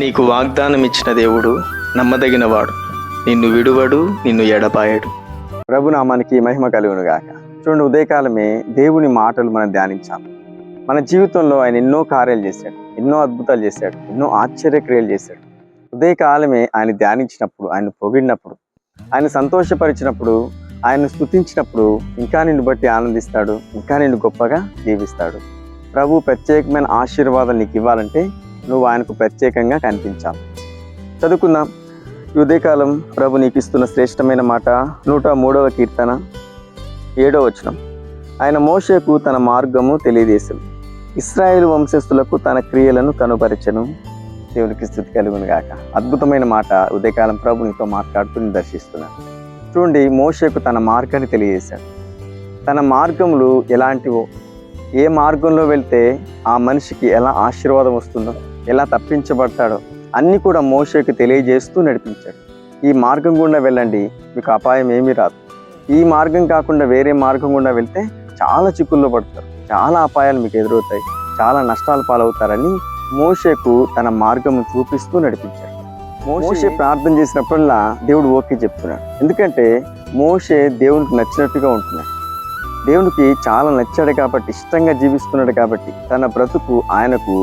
నీకు వాగ్దానం ఇచ్చిన దేవుడు నమ్మదగినవాడు. నిన్ను విడువడు నిన్ను ఎడపాయడు ప్రభునామానికి మహిమ కలుగును గాక చూడండి ఉదయకాలమే దేవుని మాటలు మనం ధ్యానించాం. మన జీవితంలో ఆయన ఎన్నో కార్యాలు చేశాడు ఎన్నో అద్భుతాలు చేశాడు ఎన్నో ఆశ్చర్యక్రియలు చేశాడు. ఉదయకాలమే ఆయన ధ్యానించినప్పుడు ఆయన పొగిడినప్పుడు ఆయన సంతోషపరిచినప్పుడు ఆయన స్థుతించినప్పుడు ఇంకా నిన్ను బట్టి ఆనందిస్తాడు ఇంకా నిన్ను గొప్పగా జీవిస్తాడు ప్రభు ప్రత్యేకమైన ఆశీర్వాదాలు నీకు ఇవ్వాలంటే నువ్వు ఆయనకు ప్రత్యేకంగా కనిపించాలి చదువుకుందాం. ఉదయకాలం ప్రభు నీకు ఇస్తున్న శ్రేష్టమైన మాట నూట మూడవ కీర్తన ఏడవ వచనం. ఆయన మోషేకు తన మార్గము తెలియజేశాను ఇస్రాయేల్ వంశస్థులకు తన క్రియలను కనుపరచను. దేవునికి స్థుతి కలుగును గాక. అద్భుతమైన మాట ఉదయకాలం ప్రభు నీతో మాట్లాడుతూ నేను దర్శిస్తున్నాను. చూడండి మోషకు తన మార్గాన్ని తెలియజేశాడు. తన మార్గములు ఎలాంటివో? ఏ మార్గంలో వెళ్తే ఆ మనిషికి ఎలా ఆశీర్వాదం వస్తుందో? ఎలా తప్పించబడతాడో అన్నీ కూడా మోషేకు తెలియజేస్తూ నడిపించాడు. ఈ మార్గం గుండా వెళ్ళండి మీకు అపాయం ఏమీ రాదు. ఈ మార్గం కాకుండా వేరే మార్గం గుండా వెళ్తే చాలా చిక్కుల్లో పడతారు చాలా అపాయాలు మీకు ఎదురవుతాయి చాలా నష్టాలు పాలవుతారని మోషేకు తన మార్గము చూపిస్తూ నడిపించాడు. మోషే ప్రార్థన చేసినప్పుడల్లా దేవుడు ఓకే చెప్తున్నాడు. ఎందుకంటే మోషే దేవునికి నచ్చినట్టుగా ఉంటున్నాడు. దేవునికి చాలా నచ్చాడు కాబట్టి ఇష్టంగా జీవిస్తున్నాడు కాబట్టి తన బ్రతుకు ఆయనకు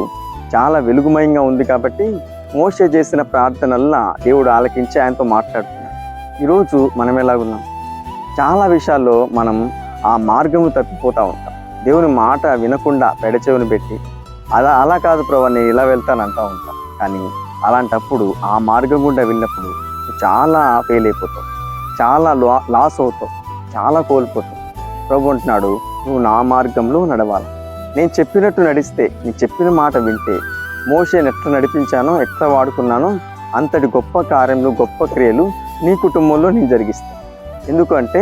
చాలా వెలుగుమయంగా ఉంది కాబట్టి మోసే చేసిన ప్రార్థనల్లా దేవుడు ఆలకించి ఆయనతో మాట్లాడుతున్నాడు. ఈరోజు మనం ఎలాగున్నాం? చాలా విషయాల్లో మనం ఆ మార్గము తప్పిపోతూ ఉంటాం. దేవుని మాట వినకుండా పెడచెవుని పెట్టి అలా అలా కాదు ప్రభా నేను ఇలా వెళ్తాను అంటూ ఉంటాం. కానీ అలాంటప్పుడు ఆ మార్గం గుండా వెళ్ళినప్పుడు చాలా ఫెయిల్ అయిపోతావు చాలా లా లాస్ అవుతావు చాలా కోల్పోతావు ప్రభు అంటున్నాడు నువ్వు నా మార్గంలో నడవాలి. నేను చెప్పినట్టు నడిస్తే నేను చెప్పిన మాట వింటే మోషేని ఎట్లా నడిపించానో ఎట్లా వాడుకున్నానో అంతటి గొప్ప కార్యములు గొప్ప క్రియలు నీ కుటుంబంలో నేను జరిగిస్తాను ఎందుకంటే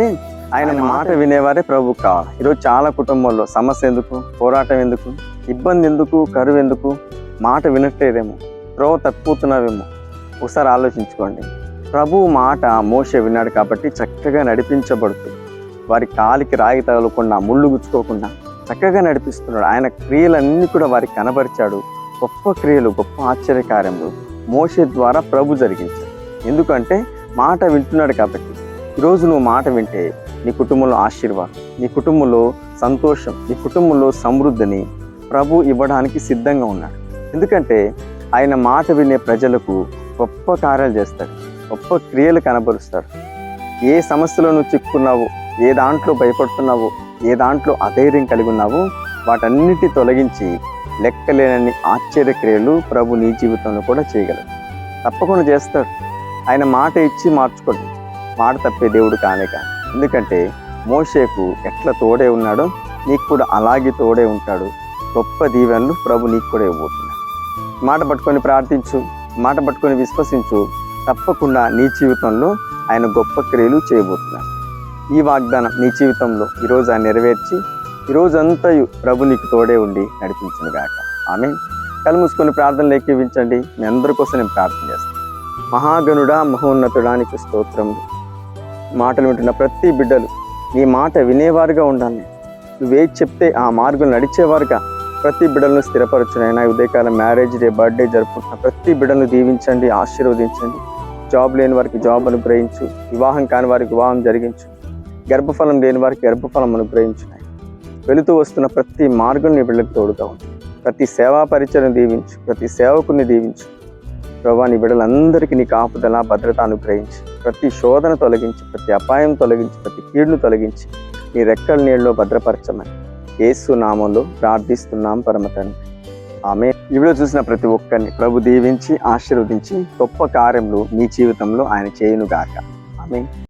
ఆయన మాట వినేవారే ప్రభు కావాలి ఈరోజు చాలా కుటుంబాల్లో సమస్య ఎందుకు పోరాటం ఎందుకు ఇబ్బంది ఎందుకు కరువు ఎందుకు మాట వినట్లేదేమో ప్రభు తప్పిపోతున్నావేమో ఒకసారి ఆలోచించుకోండి. ప్రభు మాట మోసే విన్నాడు కాబట్టి చక్కగా నడిపించబడుతుంది. వారి కాలికి రాయి తగలకుండా ముళ్ళు గుచ్చుకోకుండా చక్కగా నడిపిస్తున్నాడు. ఆయన క్రియలన్నీ కూడా వారికి కనబరిచాడు. గొప్ప క్రియలు గొప్ప ఆశ్చర్యకార్యములు మోసే ద్వారా ప్రభు జరిగించాడు ఎందుకంటే మాట వింటున్నాడు కాబట్టి. ఈరోజు నువ్వు మాట వింటే నీ కుటుంబంలో ఆశీర్వాదం నీ కుటుంబంలో సంతోషం నీ కుటుంబంలో సమృద్ధిని ప్రభు ఇవ్వడానికి సిద్ధంగా ఉన్నాడు. ఎందుకంటే ఆయన మాట వినే ప్రజలకు గొప్ప కార్యాలు చేస్తాడు. గొప్ప క్రియలు కనబరుస్తాడు. ఏ సమస్యలో నువ్వు చిక్కున్నావో ఏ దాంట్లో భయపడుతున్నావో ఏ దాంట్లో అధైర్యం కలిగి ఉన్నావో వాటన్నిటి తొలగించి లెక్కలేనన్ని ఆశ్చర్య క్రియలు ప్రభు నీ జీవితంలో కూడా చేయగలడు. తప్పకుండా చేస్తాడు. ఆయన మాట ఇచ్చి మార్చుకోండి. మాట తప్పే దేవుడు కానే కాదు ఎందుకంటే మోషేకు ఎట్లా తోడే ఉన్నాడో నీకు కూడా అలాగే తోడే ఉంటాడు. గొప్ప దీవెనలు ప్రభు నీకు కూడా ఇవ్వబోతున్నాడు. మాట పట్టుకొని ప్రార్థించు. మాట పట్టుకొని విశ్వసించు. తప్పకుండా నీ జీవితంలో ఆయన గొప్ప క్రియలు చేయబోతున్నాడు. ఈ వాగ్దానం నీ జీవితంలో ఈరోజు ఆయన నెరవేర్చి ఈరోజంతయు ప్రభు నీకు తోడే ఉండి నడిపించును గాక. ఆమె కళ్ళు మూసుకొని ప్రార్థనలు ఎక్కివించండి మీ అందరి కోసం నేను ప్రార్థన చేస్తాను. మహాగణుడా మహోన్నతుడానికి స్తోత్రం. మాటలు వింటున్న ప్రతి బిడ్డలు నీ మాట వినేవారుగా ఉండాలి. నువ్వేది చెప్తే ఆ మార్గం నడిచేవారుగా ప్రతి బిడ్డలను స్థిరపరచునైనా ఉదయకాలం మ్యారేజ్ డే బర్త్డే జరుపుకుంటున్న ప్రతి బిడ్డలను దీవించండి ఆశీర్వదించండి. జాబ్ లేని వారికి జాబ్ అనుగ్రహించు. వివాహం కాని వారికి వివాహం జరిగించు. గర్భఫలం లేని వారికి గర్భఫలం అనుగ్రహించు వెళుతూ వస్తున్న ప్రతి మార్గం నీ బిడ్డలకు తోడుగా ఉంది ప్రతి సేవా పరిచయం దీవించు. ప్రతి సేవకుని దీవించు. ప్రభా నీ బిడ్డలందరికీ నీ కాపుదల భద్రత అనుగ్రహించి. ప్రతి శోధన తొలగించి. ప్రతి అపాయం తొలగించి. ప్రతి కీడును తొలగించి. నీ రెక్కల నీళ్ళలో భద్రపరచమని యేసు నామంలో ప్రార్థిస్తున్నాం పరమతండ్రి ఆమె ఈ చూసిన ప్రతి ఒక్కరిని ప్రభు దీవించి ఆశీర్వదించి గొప్ప కార్యములు మీ జీవితంలో ఆయన చేయునుగాక. ఆమె